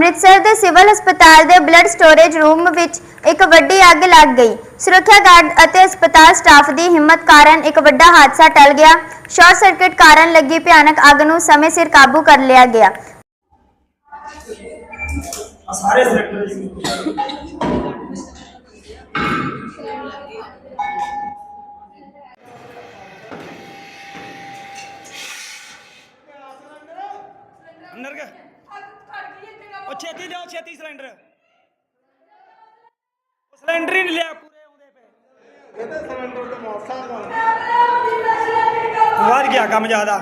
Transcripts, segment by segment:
ਅੰਮ੍ਰਿਤਸਰ ਦੇ ਸਿਵਲ ਹਸਪਤਾਲ ਦੇ ਬਲੱਡ ਸਟੋਰੇਜ ਰੂਮ ਵਿੱਚ ਇੱਕ ਵੱਡੀ ਅੱਗ ਲੱਗ ਗਈ। ਸੁਰੱਖਿਆ ਗਾਰਡ ਅਤੇ ਹਸਪਤਾਲ ਸਟਾਫ ਦੀ ਹਿੰਮਤ ਕਾਰਨ ਇੱਕ ਵੱਡਾ ਹਾਦਸਾ ਟਲ ਗਿਆ। ਸ਼ਾਰਟ ਸਰਕਟ ਕਾਰਨ ਲੱਗੀ ਭਿਆਨਕ ਅੱਗ ਨੂੰ ਸਮੇਂ ਸਿਰ ਕਾਬੂ ਕਰ ਲਿਆ ਗਿਆ। ਸਾਰੇ ਸਿਲੈਕਟਰ ਜੀ ਅੰਦਰ ਕੇ ਉਹ ਛੇਤੀ ਲਿਆਓ ਛੇਤੀ ਸਿਲੰਡਰ। ਉਹ ਸਿਲੰਡਰ ਹੀ ਨਹੀਂ ਲਿਆ ਪੂਰੇ ਆਉਂਦੇ ਪਏ। ਇਹਦੇ ਸਿਲੰਡਰ ਤੇ ਮੋਟਰਸਾਈਕਲ ਵੱਧ ਗਿਆ ਕੰਮ ਜ਼ਿਆਦਾ।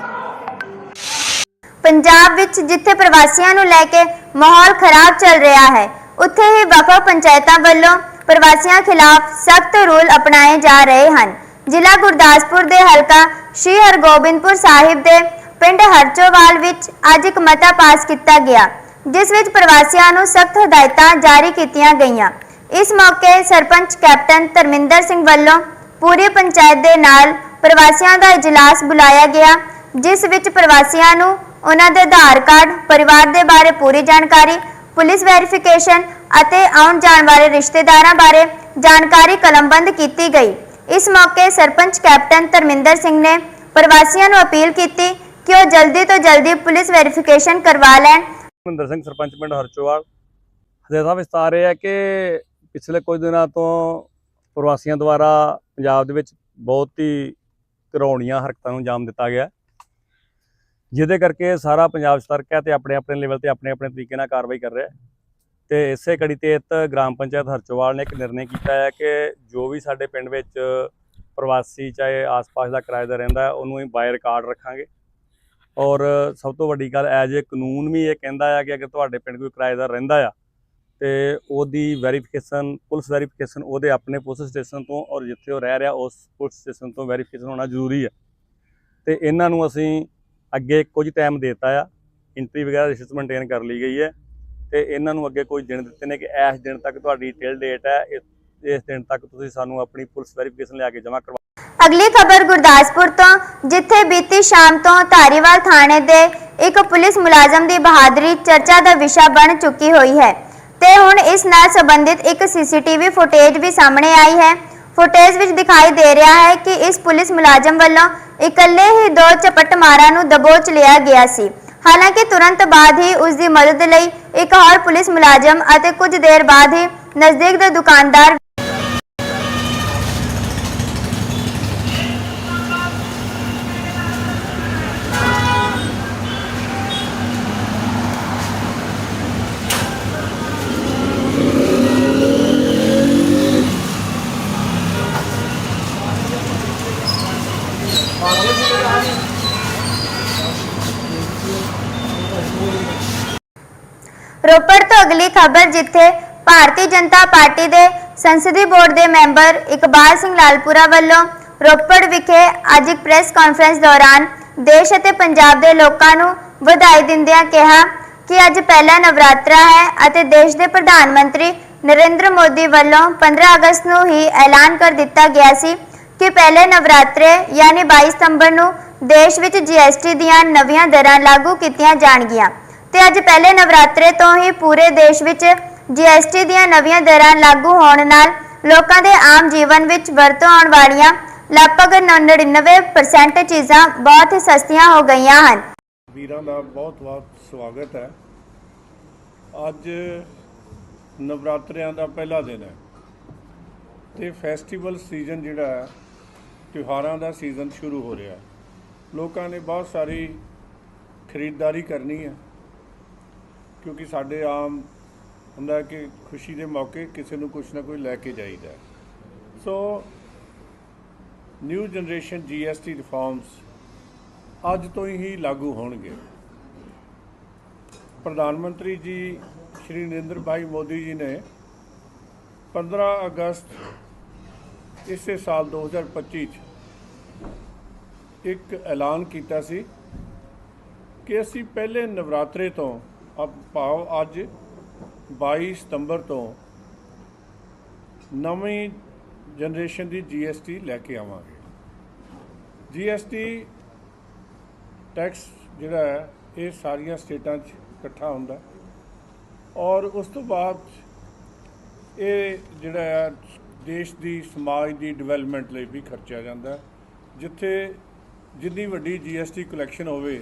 ਪੰਜਾਬ ਵਿੱਚ ਜਿੱਥੇ ਪ੍ਰਵਾਸੀਆਂ ਨੂੰ ਲੈ ਕੇ ਮਾਹੌਲ ਖਰਾਬ ਚੱਲ ਰਿਹਾ ਹੈ ਉੱਥੇ ਹੀ ਵੱਖ ਪੰਚਾਇਤਾਂ ਵੱਲੋਂ ਪ੍ਰਵਾਸੀਆਂ ਖਿਲਾਫ ਸਖਤ ਰੂਲ ਅਪਣਾਏ ਜਾ ਰਹੇ ਹਨ। ਜ਼ਿਲ੍ਹਾ ਗੁਰਦਾਸਪੁਰ ਦੇ ਹਲਕਾ ਸ਼੍ਰੀ ਹਰਗੋਬਿੰਦਪੁਰ ਸਾਹਿਬ ਦੇ ਪਿੰਡ ਹਰਚੋਵਾਲ ਵਿੱਚ ਅੱਜ ਇੱਕ ਮਤਾ ਪਾਸ ਕੀਤਾ ਗਿਆ। ਜਿਸ ਵਿੱਚ ਪ੍ਰਵਾਸੀਆਂ ਨੂੰ ਸਖਤ ਹਦਾਇਤਾਂ ਜਾਰੀ ਕੀਤੀਆਂ ਗਈਆਂ। ਇਸ ਮੌਕੇ ਸਰਪੰਚ ਕੈਪਟਨ ਧਰਮਿੰਦਰ ਸਿੰਘ ਵੱਲੋਂ ਪੂਰੀ ਪੰਚਾਇਤ ਦੇ ਨਾਲ ਪ੍ਰਵਾਸੀਆਂ ਦਾ ਇਜਲਾਸ ਬੁਲਾਇਆ ਗਿਆ, ਜਿਸ ਵਿੱਚ ਪ੍ਰਵਾਸੀਆਂ ਨੂੰ ਉਹਨਾਂ ਦੇ ਆਧਾਰ ਕਾਰਡ, ਪਰਿਵਾਰ ਦੇ ਬਾਰੇ ਪੂਰੀ ਜਾਣਕਾਰੀ, ਪੁਲਿਸ ਵੈਰੀਫਿਕੇਸ਼ਨ ਅਤੇ ਆਉਣ ਜਾਣ ਵਾਲੇ ਰਿਸ਼ਤੇਦਾਰਾਂ ਬਾਰੇ ਜਾਣਕਾਰੀ ਕਲਮਬੰਦ ਕੀਤੀ ਗਈ। ਇਸ ਮੌਕੇ ਸਰਪੰਚ ਕੈਪਟਨ ਧਰਮਿੰਦਰ ਸਿੰਘ ਨੇ ਪ੍ਰਵਾਸੀਆਂ ਨੂੰ ਅਪੀਲ ਕੀਤੀ ਕਿ ਉਹ ਜਲਦੀ ਤੋਂ ਜਲਦੀ ਪੁਲਿਸ ਵੈਰੀਫਿਕੇਸ਼ਨ ਕਰਵਾ ਲੈਣ ਮਹਿੰਦਰ ਸਿੰਘ, ਸਰਪੰਚ ਪਿੰਡ ਹਰਚੋਵਾਲ। ਹਦਾਇਤਾਂ ਵਿਸਤਾਰ ਇਹ ਹੈ ਕਿ ਪਿਛਲੇ ਕੁਝ ਦਿਨਾਂ ਤੋਂ ਪ੍ਰਵਾਸੀਆਂ ਦੁਆਰਾ ਪੰਜਾਬ ਦੇ ਵਿੱਚ ਬਹੁਤ ਹੀ ਘਰੌਣੀਆਂ ਹਰਕਤਾਂ ਨੂੰ ਅੰਜਾਮ ਦਿੱਤਾ ਗਿਆ ਜਿਹਦੇ ਕਰਕੇ ਸਾਰਾ ਪੰਜਾਬ ਸਤਰਕ ਹੈ ਤੇ ਆਪਣੇ ਆਪਣੇ ਲੈਵਲ ਤੇ ਆਪਣੇ ਆਪਣੇ ਤਰੀਕੇ ਨਾਲ ਕਾਰਵਾਈ ਕਰ ਰਿਹਾ ਹੈ। ਤੇ ਇਸੇ ਕੜੀ 'ਤੇ ਗ੍ਰਾਮ ਪੰਚਾਇਤ ਹਰਚੋਵਾਲ ਨੇ ਇੱਕ ਨਿਰਣੇ ਕੀਤਾ ਹੈ ਕਿ ਜੋ ਵੀ ਸਾਡੇ ਪਿੰਡ ਵਿੱਚ ਪ੍ਰਵਾਸੀ ਚਾਹੇ ਆਸ-ਪਾਸ ਦਾ ਕਿਰਾਏਦਾਰ ਰਹਿੰਦਾ ਉਹਨੂੰ ਹੀ ਬਾਈ ਰਿਕਾਰਡ ਰੱਖਾਂਗੇ। ਔਰ ਸਭ ਤੋਂ ਵੱਡੀ ਗੱਲ ਐਜ ਏ ਕਾਨੂੰਨ ਵੀ ਇਹ ਕਹਿੰਦਾ ਆ ਕਿ ਅਗਰ ਤੁਹਾਡੇ ਪਿੰਡ ਕੋਈ ਕਿਰਾਏਦਾਰ ਰਹਿੰਦਾ ਆ, ਤੇ ਉਹਦੀ ਵੈਰੀਫਿਕੇਸ਼ਨ ਪੁਲਿਸ ਵੈਰੀਫਿਕੇਸ਼ਨ ਉਹਦੇ ਆਪਣੇ ਪੁਲਿਸ ਸਟੇਸ਼ਨ ਤੋਂ ਔਰ ਜਿੱਥੇ ਉਹ ਰਹਿ ਰਿਹਾ ਉਸ ਪੁਲਿਸ ਸਟੇਸ਼ਨ ਤੋਂ ਵੈਰੀਫਿਕੇਸ਼ਨ ਹੋਣਾ ਜ਼ਰੂਰੀ ਹੈ ਤੇ ਇਹਨਾਂ ਨੂੰ ਅਸੀਂ ਅੱਗੇ ਕੁਝ ਟਾਈਮ ਦੇਤਾ ਆ ਐਂਟਰੀ ਵਗੈਰਾ ਰਿਸ਼ਤ ਮੇਨਟੇਨ ਕਰ ਲਈ ਗਈ ਹੈ, ਤੇ ਇਹਨਾਂ ਨੂੰ ਅੱਗੇ ਕੁਝ ਦਿਨ ਦਿੱਤੇ ਨੇ ਕਿ ਇਸ ਦਿਨ ਤੱਕ ਤੁਹਾਡੀ ਟਿਲ ਡੇਟ ਹੈ, ਇਸ ਇਸ ਦਿਨ ਤੱਕ ਤੁਸੀਂ ਸਾਨੂੰ ਆਪਣੀ ਪੁਲਿਸ ਵੈਰੀਫਿਕੇਸ਼ਨ ਲਿਆ ਕੇ ਜਮ੍ਹਾਂ ਕਰਵਾ ਅਗਲੀ ਖਬਰ ਗੁਰਦਾਸਪੁਰ ਤੋਂ, ਜਿੱਥੇ ਬੀਤੀ ਸ਼ਾਮ ਤੋਂ ਧਾਰੀਵਾਲ ਥਾਣੇ ਦੇ ਇੱਕ ਪੁਲਿਸ ਮੁਲਾਜ਼ਮ ਦੀ ਬਹਾਦਰੀ ਚਰਚਾ ਦਾ ਵਿਸ਼ਾ ਬਣ ਚੁੱਕੀ ਹੋਈ ਹੈ। ਤੇ ਹੁਣ ਇਸ ਨਾਲ ਸੰਬੰਧਿਤ ਇੱਕ ਸੀਸੀਟੀਵੀ ਫੁਟੇਜ ਵੀ ਸਾਹਮਣੇ ਆਈ ਹੈ। ਫੁਟੇਜ ਵਿੱਚ ਦਿਖਾਈ ਦੇ ਰਿਹਾ ਹੈ ਕਿ ਇਸ ਪੁਲਿਸ ਮੁਲਾਜ਼ਮ ਵੱਲੋਂ ਇਕੱਲੇ ਹੀ ਦੋ ਝਪਟ ਮਾਰਾਂ ਨੂੰ ਦਬੋਚ ਲਿਆ ਗਿਆ ਸੀ। ਹਾਲਾਂਕਿ ਤੁਰੰਤ ਬਾਅਦ ਹੀ ਉਸ ਦੀ ਮਦਦ ਲਈ ਇੱਕ ਹੋਰ ਪੁਲਿਸ ਮੁਲਾਜ਼ਮ ਅਤੇ ਕੁਝ ਦੇਰ ਬਾਅਦ ਹੀ ਨਜ਼ਦੀਕ ਦੇ ਦੁਕਾਨਦਾਰ ਰੋਪੜ ਤੋਂ ਅਗਲੀ ਖਬਰ ਜਿੱਥੇ ਭਾਰਤੀ ਜਨਤਾ ਪਾਰਟੀ ਦੇ ਸੰਸਦੀ ਬੋਰਡ ਦੇ ਮੈਂਬਰ ਇਕਬਾਲ ਸਿੰਘ ਲਾਲਪੁਰਾ ਵੱਲੋਂ ਰੋਪੜ ਵਿਖੇ ਅੱਜ ਇੱਕ ਪ੍ਰੈਸ ਕਾਨਫਰੰਸ ਦੌਰਾਨ ਦੇਸ਼ ਅਤੇ ਪੰਜਾਬ ਦੇ ਲੋਕਾਂ ਨੂੰ ਵਧਾਈ ਦਿੰਦਿਆਂ ਕਿਹਾ ਕਿ ਅੱਜ ਪਹਿਲਾ ਨਵਰਾਤਰਾ ਹੈ ਅਤੇ ਦੇਸ਼ ਦੇ ਪ੍ਰਧਾਨ ਮੰਤਰੀ ਨਰਿੰਦਰ ਮੋਦੀ ਵੱਲੋਂ 15 ਅਗਸਤ ਨੂੰ ਹੀ ਐਲਾਨ ਕਰ ਦਿੱਤਾ ਗਿਆ ਸੀ ਕਿ ਪਹਿਲੇ ਨਵਰਾਤਰੇ ਯਾਨੀ 22 ਸਤੰਬਰ ਨੂੰ ਦੇਸ਼ ਵਿੱਚ ਜੀਐਸਟੀ ਦੀਆਂ ਨਵੀਆਂ ਦਰਾਂ ਲਾਗੂ ਕੀਤੀਆਂ ਜਾਣਗੀਆਂ। ਤੇ ਅੱਜ ਪਹਿਲੇ ਨਵਰਾਤਰੇ ਤੋਂ ਹੀ ਪੂਰੇ ਦੇਸ਼ ਵਿੱਚ ਜੀਐਸਟੀ ਦੀਆਂ ਨਵੀਆਂ ਦਰਾਂ ਲਾਗੂ ਹੋਣ ਨਾਲ ਲੋਕਾਂ ਦੇ ਆਮ ਜੀਵਨ ਵਿੱਚ ਵਰਤੋਂ ਆਉਣ ਵਾਲੀਆਂ ਲਗਭਗ 99% ਚੀਜ਼ਾਂ ਬਹੁਤ ਹੀ ਸਸਤੀਆਂ ਹੋ ਗਈਆਂ ਹਨ। ਵੀਰਾਂ ਦਾ ਬਹੁਤ ਬਹੁਤ ਸਵਾਗਤ ਹੈ। ਅੱਜ ਨਵਰਾਤਰਿਆਂ ਦਾ ਪਹਿਲਾ ਦਿਨ ਹੈ ਤੇ ਫੈਸਟੀਵਲ ਸੀਜ਼ਨ ਜਿਹੜਾ ਹੈ, ਤਿਉਹਾਰਾਂ ਦਾ ਸੀਜ਼ਨ ਸ਼ੁਰੂ ਹੋ ਰਿਹਾ ਹੈ। ਲੋਕਾਂ ਨੇ ਬਹੁਤ ਸਾਰੀ ਖਰੀਦਦਾਰੀ ਕਰਨੀ ਹੈ। ਕਿਉਂਕਿ ਸਾਡੇ ਆਮ ਹੁੰਦਾ ਕਿ ਖੁਸ਼ੀ ਦੇ ਮੌਕੇ ਕਿਸੇ ਨੂੰ ਕੁਝ ਨਾ ਕੋਈ ਲੈ ਕੇ ਜਾਈਦਾ so new generation GST reforms ਅੱਜ ਤੋਂ ਹੀ ਲਾਗੂ ਹੋਣਗੇ। ਪ੍ਰਧਾਨ ਮੰਤਰੀ ਜੀ ਸ਼੍ਰੀ ਨਰਿੰਦਰ ਭਾਈ ਮੋਦੀ ਜੀ ਨੇ 15 ਅਗਸਤ ਇਸੇ ਸਾਲ 2025 ਚ ਇੱਕ ਐਲਾਨ ਕੀਤਾ ਸੀ ਕਿ ਅਸੀਂ ਪਹਿਲੇ ਨਵਰਾਤਰੇ ਤੋਂ ਭਾਵ ਅੱਜ 22 ਸਤੰਬਰ ਤੋਂ ਨਵੀਂ ਜਨਰੇਸ਼ਨ ਦੀ ਜੀਐਸਟੀ ਲੈ ਕੇ ਆਵਾਂਗੇ। ਜੀਐਸਟੀ ਟੈਕਸ ਜਿਹੜਾ ਹੈ, ਇਹ ਸਾਰੀਆਂ ਸਟੇਟਾਂ 'ਚ ਇਕੱਠਾ ਹੁੰਦਾ ਔਰ ਉਸ ਤੋਂ ਬਾਅਦ ਇਹ ਜਿਹੜਾ ਹੈ, ਦੇਸ਼ ਦੀ, ਸਮਾਜ ਦੀ ਡਿਵੈਲਪਮੈਂਟ ਲਈ ਵੀ ਖਰਚਿਆ ਜਾਂਦਾ ਜਿੱਥੇ ਜਿੰਨੀ ਵੱਡੀ ਜੀਐਸਟੀ ਕਲੈਕਸ਼ਨ ਹੋਵੇ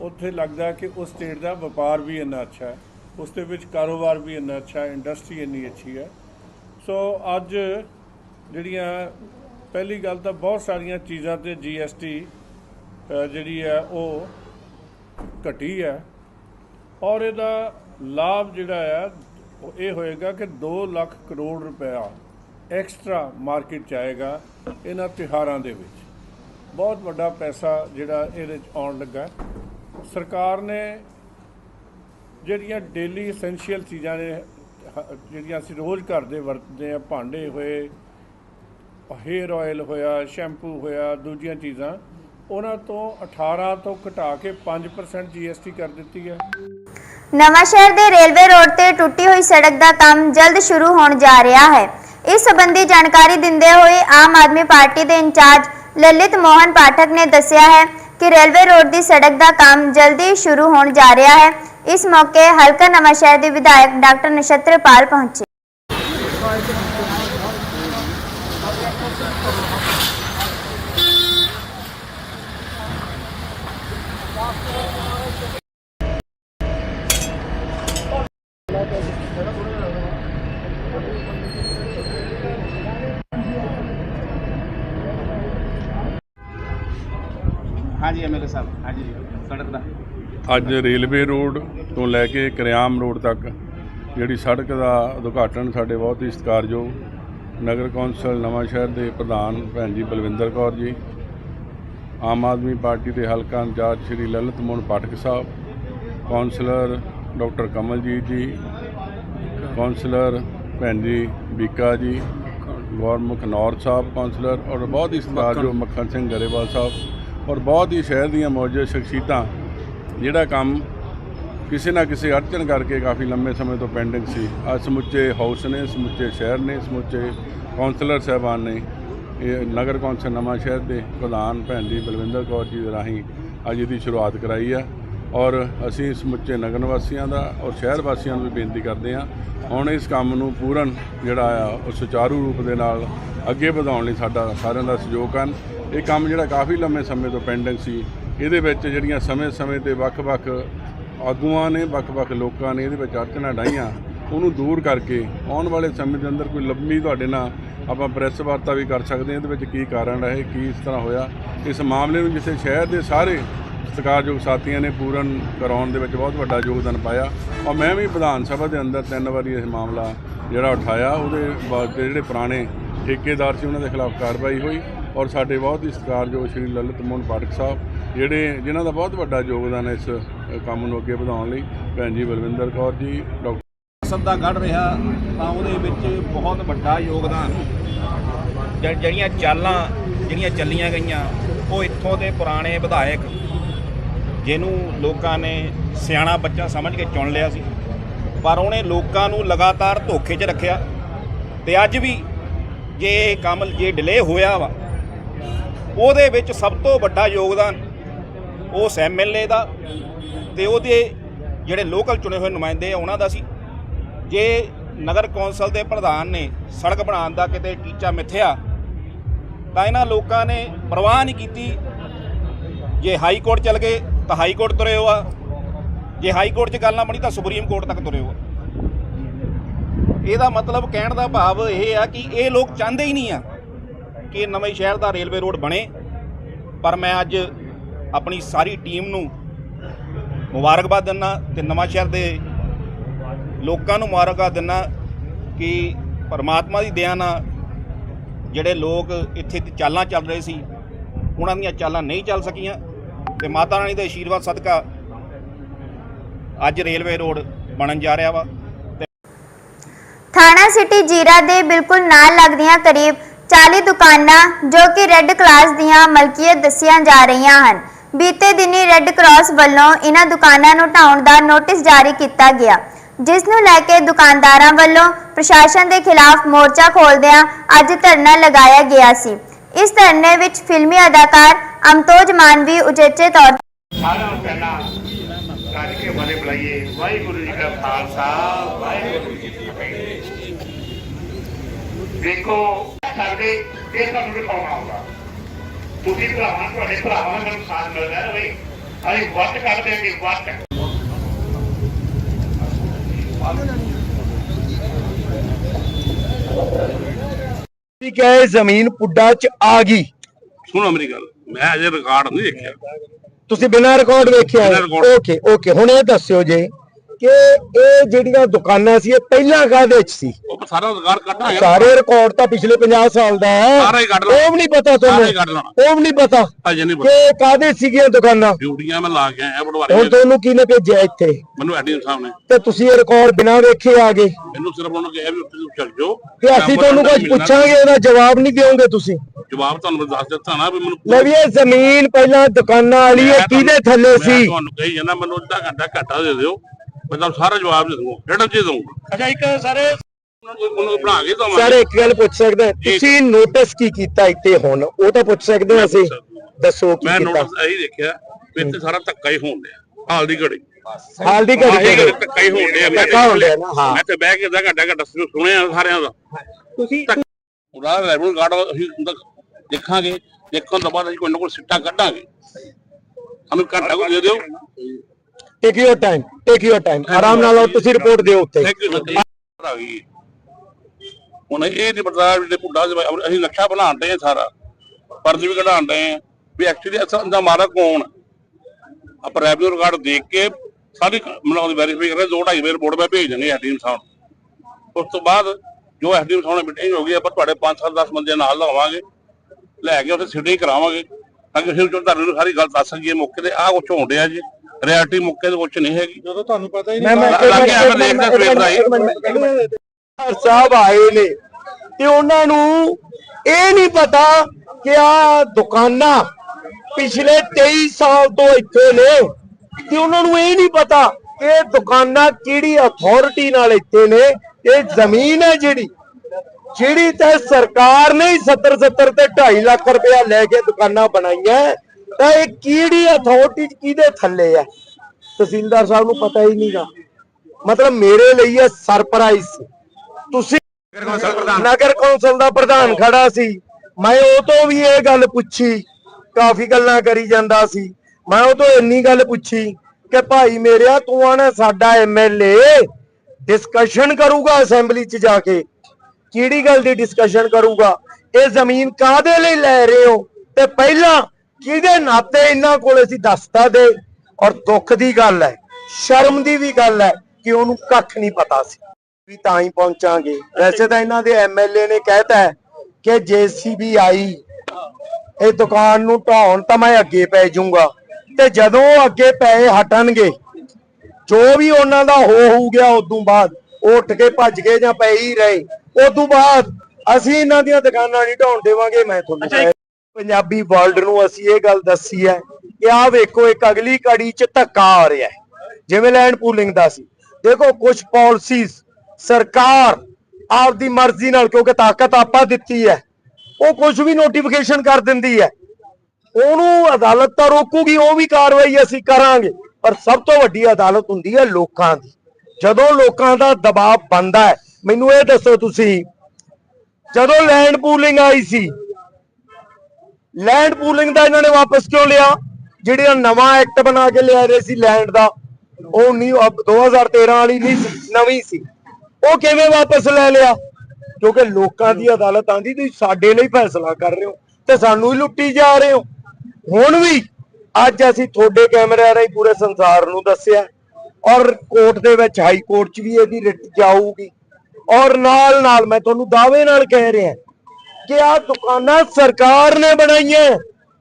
ਉੱਥੇ ਲੱਗਦਾ ਕਿ ਉਸ ਸਟੇਟ ਦਾ ਵਪਾਰ ਵੀ ਇੰਨਾ ਅੱਛਾ ਹੈ, ਉਸ ਦੇ ਵਿੱਚ ਕਾਰੋਬਾਰ ਵੀ ਇੰਨਾ ਅੱਛਾ ਹੈ ਇੰਡਸਟਰੀ ਇੰਨੀ ਅੱਛੀ ਹੈ। ਸੋ ਅੱਜ ਜਿਹੜੀਆਂ ਪਹਿਲੀ ਗੱਲ ਤਾਂ ਬਹੁਤ ਸਾਰੀਆਂ ਚੀਜ਼ਾਂ ਤੇ ਜੀਐਸਟੀ ਜਿਹੜੀ ਹੈ ਉਹ ਘਟੀ ਹੈ। ਔਰ ਇਹਦਾ ਲਾਭ ਜਿਹੜਾ ਹੈ, ਉਹ ਇਹ ਹੋਏਗਾ ਕਿ 2 ਲੱਖ ਕਰੋੜ ਰੁਪਇਆ ਐਕਸਟਰਾ ਮਾਰਕੀਟ ਚ ਆਏਗਾ ਇਹਨਾਂ ਤਿਉਹਾਰਾਂ ਦੇ ਵਿੱਚ। ਬਹੁਤ ਵੱਡਾ ਪੈਸਾ ਜਿਹੜਾ ਇਹਦੇ ਚ ਆਉਣ ਲੱਗਾ ਸਰਕਾਰ ਨੇ ਜਿਹੜੀਆਂ ਡੇਲੀ ਐਸੈਂਸ਼ੀਅਲ ਚੀਜ਼ਾਂ ਨੇ, ਜਿਹੜੀਆਂ ਅਸੀਂ ਰੋਜ਼ ਘਰ ਦੇ ਵਰਤਦੇ ਆ ਭਾਂਡੇ ਹੋਏ ਹੇਅਰ ਆਇਲ ਹੋਇਆ ਸ਼ੈਂਪੂ ਹੋਇਆ, ਦੂਜੀਆਂ ਚੀਜ਼ਾਂ, ਉਹਨਾਂ ਤੋਂ 18 ਤੋਂ ਘਟਾ ਕੇ 5% ਜੀਐਸਟੀ ਕਰ ਦਿੱਤੀ ਹੈ। ਨਵਾਂਸ਼ਹਿਰ ਦੇ ਰੇਲਵੇ ਰੋਡ ਤੇ ਟੁੱਟੀ ਹੋਈ ਸੜਕ ਦਾ ਕੰਮ ਜਲਦ ਸ਼ੁਰੂ ਹੋਣ ਜਾ ਰਿਹਾ ਹੈ। ਇਸ ਸੰਬੰਧੀ ਜਾਣਕਾਰੀ ਦਿੰਦੇ ਹੋਏ ਆਮ ਆਦਮੀ ਪਾਰਟੀ ਦੇ ਇੰਚਾਰਜ ਲਲਿਤ ਮੋਹਨ ਪਾਠਕ ਨੇ ਦੱਸਿਆ ਹੈ ਕਿ ਰੇਲਵੇ ਰੋਡ ਦੀ ਸੜਕ ਦਾ ਕੰਮ ਜਲਦੀ ਸ਼ੁਰੂ ਹੋਣ ਜਾ ਰਿਹਾ ਹੈ। ਇਸ ਮੌਕੇ ਹਲਕਾ ਨਵਾਂ ਸ਼ਹਿਰ ਦੇ ਵਿਧਾਇਕ ਡਾਕਟਰ ਨਛੱਤਰਪਾਲ ਪਹੁੰਚੇ। ਹਾਂਜੀ ਐਮਐਲਏ ਸਾਹਿਬ। ਹਾਂਜੀ, ਸੜਕ ਦਾ। ਅੱਜ ਰੇਲਵੇ ਰੋਡ ਤੋਂ ਲੈ ਕੇ ਕਰਿਆਮ ਰੋਡ ਤੱਕ ਜਿਹੜੀ ਸੜਕ ਦਾ ਉਦਘਾਟਨ ਸਾਡੇ ਬਹੁਤ ਹੀ ਸਤਿਕਾਰਯੋਗ ਨਗਰ ਕੌਂਸਲ ਨਵਾਂ ਸ਼ਹਿਰ ਦੇ ਪ੍ਰਧਾਨ ਭੈਣ ਜੀ ਬਲਵਿੰਦਰ ਕੌਰ ਜੀ, ਆਮ ਆਦਮੀ ਪਾਰਟੀ ਦੇ ਹਲਕਾ ਇੰਚਾਰਜ ਸ਼੍ਰੀ ਲਲਿਤ ਮੋਹਨ ਪਾਠਕ ਸਾਹਿਬ, councillor doctor Kamaljit ji, councillor ਭੈਣ ਜੀ ਬੀਕਾ ਜੀ, ਗੌਰਮੁਖ ਨੌਰ ਸਾਹਿਬ ਕੌਂਸਲਰ ਔਰ ਬਹੁਤ ਹੀ ਸਤਿਕਾਰਯੋਗ ਮੱਖਣ ਸਿੰਘ ਗਰੇਵਾਲ ਸਾਹਿਬ ਔਰ ਬਹੁਤ ਹੀ ਸ਼ਹਿਰ ਦੀਆਂ ਮੌਜੂਦ ਸ਼ਖਸੀਅਤਾਂ, ਜਿਹੜਾ ਕੰਮ ਕਿਸੇ ਨਾ ਕਿਸੇ ਅੜਚਨ ਕਰਕੇ ਕਾਫੀ ਲੰਮੇ ਸਮੇਂ ਤੋਂ ਪੈਂਡਿੰਗ ਸੀ। ਅੱਜ ਸਮੁੱਚੇ ਹਾਊਸ ਨੇ, ਸਮੁੱਚੇ ਸ਼ਹਿਰ ਨੇ, ਸਮੁੱਚੇ ਕੌਂਸਲਰ ਸਾਹਿਬਾਨ ਨੇ, ਇਹ ਨਗਰ ਕੌਂਸਲ ਨਵਾਂ ਸ਼ਹਿਰ ਦੇ ਪ੍ਰਧਾਨ ਭੈਣ ਜੀ ਬਲਵਿੰਦਰ ਕੌਰ ਜੀ ਦੇ ਰਾਹੀਂ ਅੱਜ ਇਹਦੀ ਸ਼ੁਰੂਆਤ ਕਰਾਈ ਆ। ਔਰ ਅਸੀਂ ਸਮੁੱਚੇ ਨਗਰ ਨਿਵਾਸੀਆਂ ਦਾ ਔਰ ਸ਼ਹਿਰ ਵਾਸੀਆਂ ਨੂੰ ਵੀ ਬੇਨਤੀ ਕਰਦੇ ਹਾਂ, ਹੁਣ ਇਸ ਕੰਮ ਨੂੰ ਪੂਰਨ ਜਿਹੜਾ ਆ, ਉਹ ਸੁਚਾਰੂ ਰੂਪ ਦੇ ਨਾਲ ਅੱਗੇ ਵਧਾਉਣ ਲਈ ਸਾਡਾ ਸਾਰਿਆਂ ਦਾ ਸਹਿਯੋਗ ਹਨ ਇਹ ਕੰਮ ਜਿਹੜਾ ਕਾਫੀ ਲੰਮੇ ਸਮੇਂ ਤੋਂ ਪੈਂਡਿੰਗ ਸੀ। ਇਹਦੇ ਵਿੱਚ ਜਿਹੜੀਆਂ ਸਮੇਂ-ਸਮੇਂ ਤੇ ਵੱਖ-ਵੱਖ ਆਗੂਆਂ ਨੇ, ਵੱਖ-ਵੱਖ ਲੋਕਾਂ ਨੇ ਇਹਦੇ ਵਿੱਚ ਅੜਚਨਾਂ ਡਾਈਆਂ, ਉਹਨੂੰ ਦੂਰ ਕਰਕੇ ਆਉਣ ਵਾਲੇ ਸਮੇਂ ਦੇ ਅੰਦਰ ਕੋਈ ਲੰਮੀ ਤੁਹਾਡੇ ਨਾਲ ਆਪਾਂ ਪ੍ਰੈਸ ਵਾਰਤਾ ਵੀ ਕਰ ਸਕਦੇ ਹਾਂ। ਇਹਦੇ ਵਿੱਚ ਕੀ ਕਾਰਨ ਰਹੇ, ਕੀ ਇਸ ਤਰ੍ਹਾਂ ਹੋਇਆ? ਇਸ ਮਾਮਲੇ ਨੂੰ ਜਿਸੇ ਸ਼ਹਿਰ ਦੇ ਸਾਰੇ ਸਤਿਕਾਰਯੋਗ ਸਾਥੀਆਂ ਨੇ ਪੂਰਨ ਕਰਾਉਣ ਦੇ ਵਿੱਚ ਬਹੁਤ ਵੱਡਾ ਯੋਗਦਾਨ ਪਾਇਆ। ਔਰ ਮੈਂ ਵੀ ਵਿਧਾਨ ਸਭਾ ਦੇ ਅੰਦਰ ਤਿੰਨ ਵਾਰੀ ਇਹ ਮਾਮਲਾ ਜਿਹੜਾ ਉਠਾਇਆ, ਉਹਦੇ ਬਾਅਦ ਜਿਹੜੇ ਪੁਰਾਣੇ ਠੇਕੇਦਾਰ ਸੀ, ਉਹਨਾਂ ਦੇ ਖਿਲਾਫ ਕਾਰਵਾਈ ਹੋਈ। ਔਰ ਸਾਡੇ ਬਹੁਤ ਹੀ ਸਤਿਕਾਰਯੋਗ ਸ਼੍ਰੀ ਲਲਿਤ ਮੋਹਨ ਪਾਠਕ ਸਾਹਿਬ, ਜਿਹੜੇ ਜਿਨ੍ਹਾਂ ਦਾ ਬਹੁਤ ਵੱਡਾ ਯੋਗਦਾਨ ਹੈ ਇਸ ਕੰਮ ਨੂੰ ਅੱਗੇ ਵਧਾਉਣ ਲਈ, ਭੈਣ ਜੀ ਬਲਵਿੰਦਰ ਕੌਰ ਜੀ, ਡਾਕਟਰ ਸੱਦਾ ਕੱਢ ਰਿਹਾ, ਤਾਂ ਉਹਦੇ ਵਿੱਚ ਬਹੁਤ ਵੱਡਾ ਯੋਗਦਾਨ। ਜਿਹੜੀਆਂ ਚਾਲਾਂ, ਜਿਹੜੀਆਂ ਚੱਲੀਆਂ ਗਈਆਂ, ਉਹ ਇੱਥੋਂ ਦੇ ਪੁਰਾਣੇ ਵਿਧਾਇਕ, ਜਿਹਨੂੰ ਲੋਕਾਂ ਨੇ ਸਿਆਣਾ ਬੱਚਾ ਸਮਝ ਕੇ ਚੁਣ ਲਿਆ ਸੀ, ਪਰ ਉਹਨੇ ਲੋਕਾਂ ਨੂੰ ਲਗਾਤਾਰ ਧੋਖੇ 'ਚ ਰੱਖਿਆ। ਤੇ ਅੱਜ ਵੀ ਜੇ ਕੰਮ ਜੇ ਡਿਲੇ ਹੋਇਆ ਵਾ ਉਹਦੇ ਵਿੱਚ ਸਭ ਤੋਂ ਵੱਡਾ ਯੋਗਦਾਨ ਉਸ ਐਮਐਲਏ ਦਾ ਤੇ ਉਹਦੇ ਜਿਹੜੇ ਲੋਕਲ ਚੁਣੇ ਹੋਏ ਨੁਮਾਇੰਦੇ ਆ, ਉਹਨਾਂ ਦਾ ਸੀ। ਜੇ ਨਗਰ ਕੌਂਸਲ ਦੇ ਪ੍ਰਧਾਨ ਨੇ ਸੜਕ ਬਣਾਉਣ ਦਾ ਕਿਤੇ ਟੀਚਾ ਮਿੱਥਿਆ, ਤਾਂ ਇਹਨਾਂ ਲੋਕਾਂ ਨੇ ਪ੍ਰਵਾਹ ਨਹੀਂ ਕੀਤੀ। ਜੇ ਹਾਈ ਕੋਰਟ ਚਲ ਗਏ, ਤਾਂ ਹਾਈ ਕੋਰਟ ਤੁਰੇ ਹੋ ਆ ਜੇ ਹਾਈ ਕੋਰਟ 'ਚ ਗੱਲ ਨਾ ਬਣੀ, ਤਾਂ ਸੁਪਰੀਮ ਕੋਰਟ ਤੱਕ ਤੁਰੇ ਹੋ ਆ ਇਹਦਾ ਮਤਲਬ ਕਹਿਣ ਦਾ ਭਾਵ ਇਹ ਆ ਕਿ ਇਹ ਲੋਕ ਚਾਹੁੰਦੇ ਹੀ ਨਹੀਂ ਆ ਕਿ ਨਵੇਂ ਸ਼ਹਿਰ ਦਾ ਰੇਲਵੇ ਰੋਡ ਬਣੇ, ਪਰ ਮੈਂ ਅੱਜ ਆਪਣੀ ਸਾਰੀ ਟੀਮ ਨੂੰ ਮੁਬਾਰਕਬਾਦ ਦਿੰਦਾ ਤੇ ਨਵਾਂ ਸ਼ਹਿਰ ਦੇ ਲੋਕਾਂ ਨੂੰ ਮੁਬਾਰਕਬਾਦ ਦਿੰਦਾ ਕਿ ਪਰਮਾਤਮਾ ਦੀ ਦਇਆ ਨਾਲ ਜਿਹੜੇ ਲੋਕ ਇੱਥੇ ਦੀ ਚਾਲਾਂ ਚੱਲ ਰਹੇ ਸੀ, ਉਹਨਾਂ ਦੀਆਂ ਚਾਲਾਂ ਨਹੀਂ ਚੱਲ ਸਕੀਆਂ ਤੇ ਮਾਤਾ ਰਾਣੀ ਦੇ ਆਸ਼ੀਰਵਾਦ ਸਦਕਾ ਅੱਜ ਰੇਲਵੇ ਰੋਡ ਬਣਨ ਜਾ ਰਿਹਾ ਵਾ ਥਾਣਾ ਸਿਟੀ ਜੀਰਾ ਦੇ ਬਿਲਕੁਲ ਨਾਲ ਲੱਗਦੀਆਂ ਕਰੀਬ 40 ਦੁਕਾਨਾਂ ਜੋ ਕਿ ਰੈੱਡ ਕਲਾਸ ਦੀਆਂ ਮਲਕੀਅਤ ਦੱਸੀਆਂ ਜਾ ਰਹੀਆਂ ਹਨ। ਬੀਤੇ ਦਿਨੀ ਰੈੱਡ ਕਰਾਸ ਵੱਲੋਂ ਇਹਨਾਂ ਦੁਕਾਨਾਂ ਨੂੰ ਢਾਉਣ ਦਾ ਨੋਟਿਸ ਜਾਰੀ ਕੀਤਾ ਗਿਆ, ਜਿਸ ਨੂੰ ਲੈ ਕੇ ਦੁਕਾਨਦਾਰਾਂ ਵੱਲੋਂ ਪ੍ਰਸ਼ਾਸਨ ਦੇ ਖਿਲਾਫ ਮੋਰਚਾ ਖੋਲਦਿਆਂ ਅੱਜ ਧਰਨਾ ਲਗਾਇਆ ਗਿਆ ਸੀ। ਇਸ ਧਰਨੇ ਵਿੱਚ ਫਿਲਮੀ ਅਦਾਕਾਰ ਅਮਤੋਜ ਮਾਨ ਵੀ ਉਚੇਚੇ ਤੌਰ ਸਾਰਿਆਂ ਨੂੰ ਪਹਿਲਾਂ ਕੱਜ ਕੇ ਵਾਲੇ ਬੁਲਾਈਏ। ਵਾਹਿਗੁਰੂ ਜੀ ਕਾ ਖਾਲਸਾ, ਵਾਹਿਗੁਰੂ ਜੀ ਕੀ ਫਤਿਹ। ਦੇਖੋ ਸਾਡੇ ਇਹ ਤੁਹਾਨੂੰ ਦਿਖਾਉਣਾ ਹੁੰਦਾ ਤੁਸੀਂ ਭਰਾਵਾਂ ਤੁਹਾਡੇ ਭਰਾਵਾਂ ਨਾਲ ਸਾਥ ਮਿਲਦਾ ਹੈ ਬਈ ਅਸੀਂ ਵੱਟ ਕੱਢ ਦੇਗੇ ਵੱਟ। ਵੀ ਕਹੇ ਜ਼ਮੀਨ ਪੁੱਡਾ ਚ ਆ ਗਈ। ਸੁਣੋ ਮੇਰੀ ਗੱਲ ਮੈਂ ਅਜੇ ਰਿਕਾਰਡ ਨਹੀਂ ਦੇਖਿਆ। ਤੁਸੀਂ ਬਿਨਾਂ ਰਿਕਾਰਡ ਵੇਖਿਆ ਓਕੇ ਓਕੇ ਹੁਣ ਇਹ ਦੱਸਿਓ ਜੇ ਕਿ ਇਹ ਜਿਹੜੀਆਂ ਦੁਕਾਨਾਂ ਸੀ ਇਹ ਪਹਿਲਾਂ ਕਾਹਦੇ ਚ ਸੀ? ਉਹ ਸਾਰਾ ਰਿਕਾਰਡ ਕੱਢਾਂਗੇ ਸਾਰੇ ਰਿਕਾਰਡ ਤਾਂ ਪਿਛਲੇ 50 ਸਾਲ ਦਾ ਹੈ। ਸਾਰਾ ਹੀ ਕੱਢ ਲਾ। ਉਹ ਵੀ ਨਹੀਂ ਪਤਾ ਸਾਰਾ ਹੀ ਤੁਹਾਨੂੰ ਕੱਢ ਲੈਣਾ। ਉਹ ਵੀ ਨਹੀਂ ਪਤਾ ਅਜੇ ਨਹੀਂ ਕਿ ਪਤਾ। ਕਾਹਦੇ ਸੀਗੀਆਂ ਦੁਕਾਨਾਂ। ਡਿਊਟੀਆਂ ਮੈਂ ਲਾ ਕੇ ਆਇਆ ਹੁਣ ਪਟਵਾਰੀ ਤੁਹਾਨੂੰ ਕਿਹਨੇ ਭੇਜਿਆ ਇੱਥੇ? ਮੈਨੂੰ ਐਡੀਐਮ ਸਾਹਿਬ ਨੇ ਤੇ ਤੁਸੀਂ ਇਹ ਰਿਕਾਰਡ ਬਿਨਾਂ ਵੇਖੇ ਆ ਗਏ। ਮੈਨੂੰ ਸਿਰਫ ਉਹਨਾਂ ਕਿਹਾ ਵੀ ਉੱਥੇ ਤੁਸੀਂ ਚੱਲ ਜਾਓ। ਤੇ ਅਸੀਂ ਤੁਹਾਨੂੰ ਕੁਝ। ਪੁੱਛਾਂਗੇ ਉਹਦਾ ਜਵਾਬ ਨਹੀਂ ਦਿਓਗੇ ਤੁਸੀਂ। ਜਵਾਬ ਤੁਹਾਨੂੰ ਮੈਂ ਦੱਸ ਦਿੱਤਾ ਨਾ ਵੀ ਮੈਨੂੰ ਲੈ ਵੀ ਇਹ ਜ਼ਮੀਨ ਪਹਿਲਾਂ ਦੁਕਾਨਾਂ ਵਾਲੀ ਇਹ ਮੈਂ ਕਿਹਦੇ ਤੁਹਾਨੂੰ- ਥੱਲੇ ਮੈਂ ਸੀ? ਤੁਹਾਨੂੰ ਕਹੀ ਜਾਂਦਾ ਮੈਨੂੰ ਅੱਧਾ ਘੰਟਾ ਘੱਟਾ ਦੇ ਦਿਓ। ਮੈਂ ਤੁਹਾਨੂੰ ਸਾਰਾ ਜਵਾਬ ਦੇ ਦੂੰਗਾ ਰਿਟਨ ਚ ਦਊਂਗਾ। ਅੱਛਾ ਇੱਕ ਸਾਰੇ ਉਹਨੂੰ ਬਣਾ ਕੇ ਸਰ ਇੱਕ ਗੱਲ ਪੁੱਛ ਸਕਦੇ। ਤੁਸੀਂ ਨੋਟਿਸ ਕੀ ਕੀਤਾ ਇੱਥੇ ਹੁਣ? ਉਹ ਤਾਂ ਪੁੱਛ ਸਕਦੇ ਹਾਂ ਅਸੀਂ। ਦੱਸੋ ਕੀ ਮੈਂ ਕੀਤਾ। ਨੋਟਿਸ ਇਹੀ ਦੇਖਿਆ ਵੀ ਇੱਥੇ ਸਾਰਾ ਧੱਕਾ ਹੀ ਹੋਣ ਡਿਆ ਹਾਲ ਦੀ ਘੜੀ। ਹਾਲ ਦੀ ਘੜੀ ਧੱਕਾ ਹੀ ਹੋਣ ਡਿਆ। ਧੱਕਾ ਹੋਣ ਡਿਆ ਨਾ, ਹਾਂ। ਮੈਂ ਤੇ ਬਹਿ ਕੇ ਅੱਧਾ ਘੰਟਾ ਘੰਟਾ ਸੁਣਿਆ ਸਾਰਿਆਂ ਦਾ। ਤੁਸੀਂ ਉਹਦਾ ਰੈਵਨਿਊ ਕਾਰਡ ਅਸੀਂ ਦੇਖਾਂਗੇ। ਦੇਖਣ ਤੋਂ ਬਾਅਦ ਅਸੀਂ ਕੋਈ ਨਾ ਕੋਈ ਸਿੱਟਾ ਕੱਢਾਂਗੇ। ਸਾਨੂੰ ਘੰਟਾ ਕੋ ਦੇ ਦਿਓ। Take your time take your time ਆਰਾਮ ਨਾਲ ਆਓ ਤੁਸੀਂ ਰਿਪੋਰਟ ਦਿਓ ਗਈ ਹੁਣ ਇਹ ਨਹੀਂ ਪਤਾ ਵੀ ਪੁੱਡਾ ਅਸੀਂ ਨਕਸ਼ਾ ਬਣਾਉਣ ਦੇ ਸਾਰਾ। ਪਰਚੀ ਵੀ ਕਢਾਉਣ ਦੇ ਵੀ ਐਕਚੁਅਲੀ ਅਸਲ ਦਾ ਮਾਰਾ ਕੌਣ ਆਪਾਂ ਰੈਵਨਿਊ ਰਿਕਾਰਡ ਦੇਖ ਕੇ ਸਾਰੀ ਮਤਲਬ ਵੈਰੀਫਾਈ ਕਰੇ ਢਾਈ ਵੇ ਰਿਪੋਰਟ ਮੈਂ ਭੇਜ ਦੇਣੀ ਐਡੀਐਮ ਸਾਹਿਬ ਉਸ ਤੋਂ ਬਾਅਦ ਜੋ ਐਡੀਐਮ ਸਾਹਿਬ ਨਾਲ ਮੀਟਿੰਗ ਹੋ ਗਈ ਆਪਾਂ ਤੁਹਾਡੇ 5-7 10 ਬੰਦੇ ਨਾਲ ਲਾਵਾਂਗੇ। ਲੈ ਕੇ ਉੱਥੇ ਸਿਟਿੰਗ ਕਰਾਵਾਂਗੇ। ਅੱਗੇ ਫਿਰ ਤੁਹਾਨੂੰ ਸਾਰੀ ਗੱਲ ਦੱਸ ਸਕੀਏ ਮੌਕੇ ਤੇ ਆਹ ਕੁਛ ਹੋਣ ਡਿਆ ਜੀ। ਰਿਐਲਿਟੀ ਮੌਕੇ ਤੇ ਕੁਛ ਨਹੀਂ ਹੈਗੀ ਮੈਂ ਮੈਂ ਲਾ- ਲਾ ਕੇ ਆਇਆ, ਮੈਂ ਦੇਖਦਾ ਸਵੇਰ ਦਾ ਹੀ। ਸਰ ਸਾਹਿਬ ਆਏ ਨੇ ਤੇ ਉਹਨਾਂ ਨੂੰ ਇਹ ਨਹੀਂ ਪਤਾ ਕਿ ਆ ਦੁਕਾਨਾਂ ਪਿਛਲੇ 23 ਸਾਲ ਤੋਂ ਇੱਥੇ ਨੇ ਤੇ ਉਹਨਾਂ ਨੂੰ ਇਹ ਨਹੀਂ ਪਤਾ ਕਿ ਇਹ ਦੁਕਾਨਾਂ ਕਿਹੜੀ ਅਥਾਰਟੀ ਨਾਲ ਇੱਥੇ ਨੇ ਇਹ ਜ਼ਮੀਨ ਹੈ ਜਿਹੜੀ ਜਿਹੜੀ ਤੇ ਸਰਕਾਰ ਨੇ ਹੀ 70 70 ਤੇ 2.5 ਲੱਖ ਰੁਪਇਆ ਲੈ ਕੇ ਦੁਕਾਨਾਂ ਬਣਾਈਆਂ ਤਾਂ ਇਹ ਕਿਹੜੀ ਅਥਾਰਟੀ ਕਿਹਦੇ ਥੱਲੇ ਹੈ ਤਹਿਸੀਲਦਾਰ ਸਾਹਿਬ ਨੂੰ ਪਤਾ ਹੀ ਨਹੀਂਗਾ। ਮਤਲਬ ਮੇਰੇ ਲਈ ਇਹ ਸਰਪ੍ਰਾਈਜ਼ ਸੀ ਤੁਸੀਂ ਨਗਰ ਕੌਂਸਲ ਦਾ ਪ੍ਰਧਾਨ ਖੜਾ ਸੀ। ਮੈਂ ਉਹ ਤੋਂ ਵੀ ਇਹ ਗੱਲ ਪੁੱਛੀ ਕਾਫੀ ਗੱਲਾਂ ਕਰੀ ਜਾਂਦਾ ਸੀ। ਮੈਂ ਉਹ ਤੋਂ ਇੰਨੀ ਗੱਲ ਪੁੱਛੀ ਕਿ ਭਾਈ ਮੇਰਿਆ ਤੂੰ ਆਣਾ ਸਾਡਾ ਐਮਐਲਏ ਡਿਸਕਸ਼ਨ ਕਰੂਗਾ ਅਸੈਂਬਲੀ 'ਚ ਜਾ ਕੇ। ਕਿਹੜੀ ਗੱਲ ਦੀ ਡਿਸਕਸ਼ਨ ਕਰੂਗਾ? ਇਹ ਜ਼ਮੀਨ ਕਾਦੇ ਲਈ ਲੈ ਰਹੇ ਹੋ? ਤੇ ਪਹਿਲਾਂ ਕਿਹਦੇ ਨਾਤੇ ਇਹਨਾਂ ਕੋਲ ਅਸੀਂ ਦੱਸਤਾ ਦੇ ਔਰ ਦੁੱਖ ਦੀ ਗੱਲ ਹੈ ਸ਼ਰਮ ਦੀ ਵੀ ਗੱਲ ਹੈ ਕਿ ਉਹਨੂੰ ਕੱਖ ਨਹੀਂ ਪਤਾ ਸੀ। ਵੀ ਤਾਂ ਹੀ ਪਹੁੰਚਾਂਗੇ। ਵੈਸੇ ਤਾਂ ਇਹਨਾਂ ਦੇ ਐਮਐਲਏ ਨੇ ਕਹਿਤਾ ਹੈ ਕਿ ਜੇਸੀਬੀ ਆਈ ਇਹ ਦੁਕਾਨ ਨੂੰ ਢਾਉਣ ਤਾਂ ਮੈਂ ਅੱਗੇ ਪੈ ਜਾਊਂਗਾ। ਤੇ ਜਦੋਂ ਅੱਗੇ ਪਏ ਹਟਣਗੇ ਜੋ ਵੀ ਉਹਨਾਂ ਦਾ ਹੋ ਹੋ ਗਿਆ ਉਦੋਂ ਬਾਅਦ ਉਹ ਉੱਠ ਕੇ ਭੱਜ ਗਏ ਜਾਂ ਪਏ ਹੀ ਰਹੇ ਉਦੋਂ ਬਾਅਦ ਅਸੀਂ ਇਹਨਾਂ ਦੀਆਂ ਦੁਕਾਨਾਂ ਨਹੀਂ ਢਾਉਣ ਦੇਵਾਂਗੇ ਮੈਂ ਤੁਹਾਨੂੰ ਪੰਜਾਬੀ ਵਰਲਡ ਨੂੰ ਅਸੀਂ ਇਹ ਗੱਲ ਦੱਸੀ ਹੈ ਕਿ ਆਹ ਵੇਖੋ, ਇੱਕ ਅਗਲੀ ਕੜੀ 'ਚ ਧੱਕਾ ਆ ਰਿਹਾ ਹੈ। ਜਿਵੇਂ ਲੈਂਡ ਪੂਲਿੰਗ ਦਾ ਸੀ। ਦੇਖੋ ਕੁਝ ਪਾਲਿਸੀਜ਼ ਸਰਕਾਰ ਆਪਦੀ ਮਰਜ਼ੀ ਨਾਲ, ਕਿਉਂਕਿ ਤਾਕਤ ਆਪਾਂ ਦਿੱਤੀ ਹੈ, ਉਹ ਕੁਝ ਵੀ ਨੋਟੀਫਿਕੇਸ਼ਨ ਕਰ ਦਿੰਦੀ ਹੈ। ਉਹਨੂੰ ਅਦਾਲਤ ਤਾਂ ਰੋਕੂਗੀ, ਉਹ ਵੀ ਕਾਰਵਾਈ ਅਸੀਂ ਕਰਾਂਗੇ। ਪਰ ਸਭ ਤੋਂ ਵੱਡੀ ਅਦਾਲਤ ਹੁੰਦੀ ਹੈ ਲੋਕਾਂ ਦੀ। ਜਦੋਂ ਲੋਕਾਂ ਦਾ ਦਬਾਅ ਬਣਦਾ ਹੈ, ਮੈਨੂੰ ਇਹ ਦੱਸੋ ਤੁਸੀਂ, ਜਦੋਂ ਲੈਂਡ ਪੂਲਿੰਗ ਆਈ ਸੀ ਲੈਂਡ ਪੂਲਿੰਗ ਦਾ ਇਹਨਾਂ ਨੇ ਵਾਪਸ ਕਿਉਂ ਲਿਆ? ਜਿਹੜਾ ਨਵਾਂ ਐਕਟ ਬਣਾ ਕੇ ਲਿਆ ਰਹੇ ਸੀ ਲੈਂਡ ਦਾ, ਉਹ ਨਹੀਂ 2013 ਵਾਲੀ ਨਹੀਂ ਨਵੀਂ ਸੀ। ਉਹ ਕਿਵੇਂ ਵਾਪਸ ਲੈ ਲਿਆ? ਕਿਉਂਕਿ ਲੋਕਾਂ ਦੀ ਅਦਾਲਤ ਆਂਦੀ, ਤੁਸੀਂ ਸਾਡੇ ਲਈ ਫੈਸਲਾ ਕਰ ਰਹੇ ਹੋ ਤੇ ਸਾਨੂੰ ਹੀ ਲੁੱਟੀ ਜਾ ਰਹੇ ਹੋ। ਹੁਣ ਵੀ ਅੱਜ ਅਸੀਂ ਤੁਹਾਡੇ ਕੈਮਰਿਆਂ ਰਾਹੀਂ ਪੂਰੇ ਸੰਸਾਰ ਨੂੰ ਦੱਸਿਆ ਔਰ ਕੋਰਟ ਦੇ ਵਿੱਚ ਹਾਈ ਕੋਰਟ 'ਚ ਵੀ ਇਹਦੀ ਰਿਟ ਜਾਊਗੀ। ਔਰ ਨਾਲ ਨਾਲ ਮੈਂ ਤੁਹਾਨੂੰ ਦਾਅਵੇ ਨਾਲ ਕਹਿ ਰਿਹਾ ਕਿ ਆ ਦੁਕਾਨਾਂ ਸਰਕਾਰ ਨੇ ਬਣਾਈਆਂ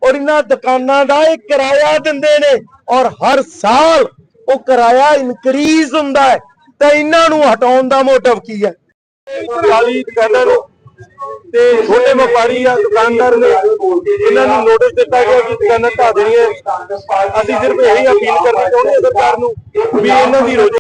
ਔਰ ਇਹਨਾਂ ਦੁਕਾਨਾਂ ਦਾ ਇਹ ਕਿਰਾਇਆ ਦਿੰਦੇ ਨੇ ਔਰ ਹਰ ਸਾਲ ਉਹ ਕਿਰਾਇਆ ਇਨਕਰੀਜ਼ ਹੁੰਦਾ ਹੈ, ਤਾਂ ਇਹਨਾਂ ਨੂੰ ਹਟਾਉਣ ਦਾ ਮੋਟਿਵ ਕੀ ਹੈ? ਖਾਲੀ ਦੁਕਾਨਾਂ ਨੂੰ ਤੇ ਛੋਟੇ ਵਪਾਰੀ ਆ ਦੁਕਾਨਦਾਰ ਨੇ ਇਹਨਾਂ ਨੂੰ ਨੋਟਿਸ ਦਿੱਤਾ ਗਿਆ ਕਿ ਦੁਕਾਨਾਂ ਢਾ ਦੇਣੀਆਂ ਅਸੀਂ ਸਿਰਫ ਇਹੀ ਅਪੀਲ ਕਰਨੀ ਚਾਹੁੰਦੇ ਹਾਂ ਸਰਕਾਰ ਨੂੰ ਵੀ ਇਹਨਾਂ ਦੀ ਰੋਜੀ